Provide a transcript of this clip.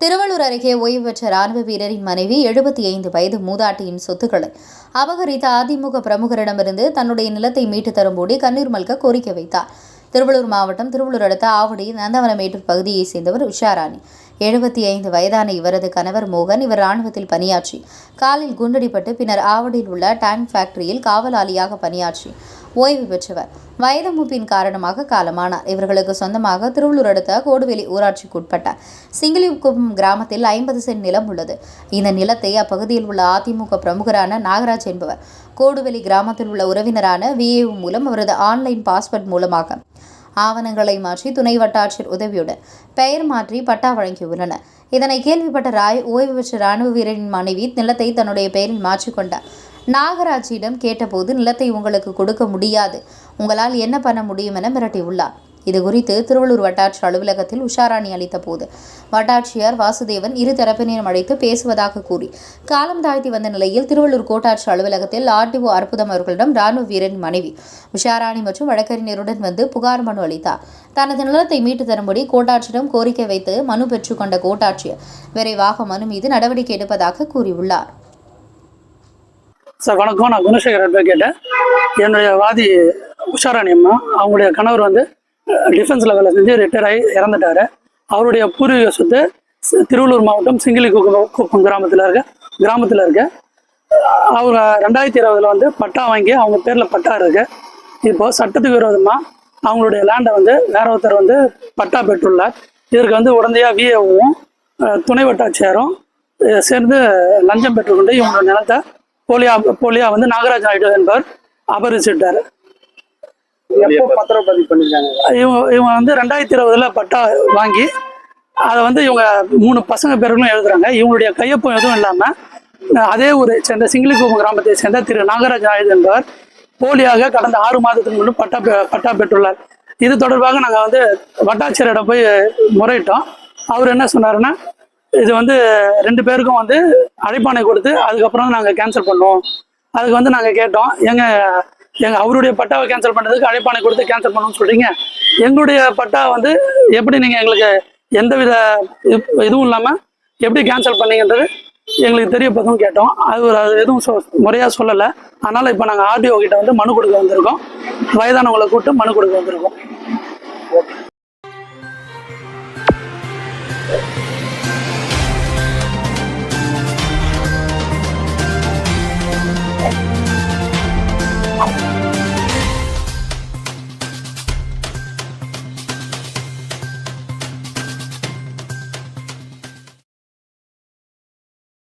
திருவள்ளூர் அருகே ஓய்வு பெற்ற ராணுவ வீரரின் மனைவி எழுபத்தி ஐந்து வயது மூதாட்டியின் சொத்துக்களை அபகரித்த அதிமுக பிரமுகரிடமிருந்து தன்னுடைய நிலத்தை மீட்டு தரும்படி கண்ணீர் மல்க கோரிக்கை வைத்தார். திருவள்ளூர் மாவட்டம் திருவள்ளூர் அடுத்த ஆவடி நந்தவனமேட்டூர் பகுதியைச் சேர்ந்தவர் உஷாராணி. எழுபத்தி ஐந்து வயதான இவரது கணவர் மோகன் இவர் ராணுவத்தில் பணியாற்றி காலில் குண்டடிப்பட்டு பின்னர் ஆவடியில் உள்ள டேங்க் ஃபேக்டரியில் காவலாளியாக பணியாற்றி ஓய்வு பெற்றவர். வயது மூப்பின் காரணமாக காலமானார். இவர்களுக்கு சொந்தமாக திருவள்ளூர் அடுத்த கோடுவெளி ஊராட்சிக்குட்பட்ட சிங்கிலிக்குப்பம் கிராமத்தில் ஐம்பது சென்ட் நிலம் உள்ளது. இந்த நிலத்தை அப்பகுதியில் உள்ள அதிமுக பிரமுகரான நாகராஜ் என்பவர் கோடுவெளி கிராமத்தில் உள்ள உறவினரான விஏஓ மூலம் அவரது ஆன்லைன் பாஸ்போர்ட் மூலமாக ஆவணங்களை மாற்றி துணை வட்டாட்சியர் உதவியுடன் பெயர் மாற்றி பட்டா வழங்கியுள்ளனர். இதனை கேள்விப்பட்ட ராய் ஓய்வு பெற்ற ராணுவ வீரரின் மனைவி நிலத்தை தன்னுடைய பெயரில் மாற்றிக்கொண்டார் நாகராஜிடம் கேட்டபோது நிலத்தை உங்களுக்கு கொடுக்க முடியாது. உங்களால் என்ன பண்ண முடியும் என மிரட்டியுள்ளார். இது குறித்து திருவள்ளூர் வட்டாட்சி அலுவலகத்தில் உஷாராணி அளித்த போது வட்டாட்சியர் வாசுதேவன் இரு தரப்பினரும் அழைத்து பேசுவதாக கூறி காலம் தாழ்த்தி வந்த நிலையில் திருவள்ளூர் கோட்டாட்சி அலுவலகத்தில் ஆர்டிஓ அற்புதம் அவர்களிடம் ராணுவ வீரன் மனைவி உஷாராணி மற்றும் வழக்கறிஞருடன் வந்து புகார் மனு அளித்தார். தனது நிலத்தை மீட்டு தரும்படி கோட்டாட்சியிடம் கோரிக்கை வைத்து மனு பெற்றுக்கொண்ட கோட்டாட்சியர் விரைவாக மனு மீது நடவடிக்கை எடுப்பதாக கூறியுள்ளார். சார் வணக்கம். நான் குணசேகர் அட்வொகேட்டு. என்னுடைய வாதி உஷாராணி அம்மா. அவங்களுடைய கணவர் வந்து டிஃபென்ஸ் லெவலில் செஞ்சு ரிட்டையர் ஆகி இறந்துட்டாரு. அவருடைய பூர்வீக சொத்து திருவள்ளூர் மாவட்டம் சிங்கிலி குப்பம் கிராமத்தில் இருக்க. கிராமத்தில் இருக்க. அவங்க ரெண்டாயிரத்தி இருபதில் வந்து பட்டா வாங்கி அவங்க பேரில் பட்டா இருக்கு. இப்போது சட்டத்துக்கு விரோதமாக அவங்களுடைய லேண்டை வந்து வேற ஒருத்தர் வந்து பட்டா பெற்றுள்ளார். இதற்கு வந்து உடனடியாக விஏவும் துணை வட்டாட்சியரும் சேர்ந்து லஞ்சம் பெற்றுக்கொண்டு இவங்களோட நிலத்தை போலியா போலியா வந்து நாகராஜ் நாயுடு என்பவர் அபரிச்சிட்டார் இவங்க இவங்க வந்து ரெண்டாயிரத்தி இருபதுல பட்டா வாங்கி அதை வந்து இவங்க மூணு பசங்க பேர்களும் எழுதுறாங்க. இவங்களுடைய கையொப்பம் எதுவும் இல்லாமல் அதே ஊரை சேர்ந்த சிங்கிலிக்குப்பம் கிராமத்தை சேர்ந்த திரு நாகராஜ் நாயுடு என்பவர் போலியாக கடந்த ஆறு மாதத்துக்கு முன்பு பட்டா பெ- பட்டா பெற்றுள்ளார். இது தொடர்பாக நாங்கள் வந்து வட்டாட்சியரிடம் போய் முறையிட்டோம். அவர் என்ன சொன்னாருன்னா இது வந்து ரெண்டு பேருக்கும் வந்து அழைப்பாணை கொடுத்து அதுக்கப்புறம் நாங்கள் கேன்சல் பண்ணுவோம். அதுக்கு வந்து நாங்கள் கேட்டோம். எங்க எங்க அவருடைய பட்டாவை கேன்சல் பண்ணுறதுக்கு அழைப்பானை கொடுத்து கேன்சல் பண்ணணும்னு சொல்றீங்க. எங்களுடைய பட்டா வந்து எப்படி நீங்கள் எங்களுக்கு எந்தவித இது- இதுவும் இல்லாமல் எப்படி கேன்சல் பண்ணீங்கன்றது எங்களுக்கு தெரியப்பதும் கேட்டோம். அது ஒரு அது எதுவும் சொ முறையாக சொல்லலை. அதனால் இப்போ நாங்கள் ஆர்டிஓ கிட்ட வந்து மனு கொடுக்க வந்திருக்கோம். வயதானவங்களை கூப்பிட்டு மனு கொடுக்க வந்திருக்கோம். ஓகே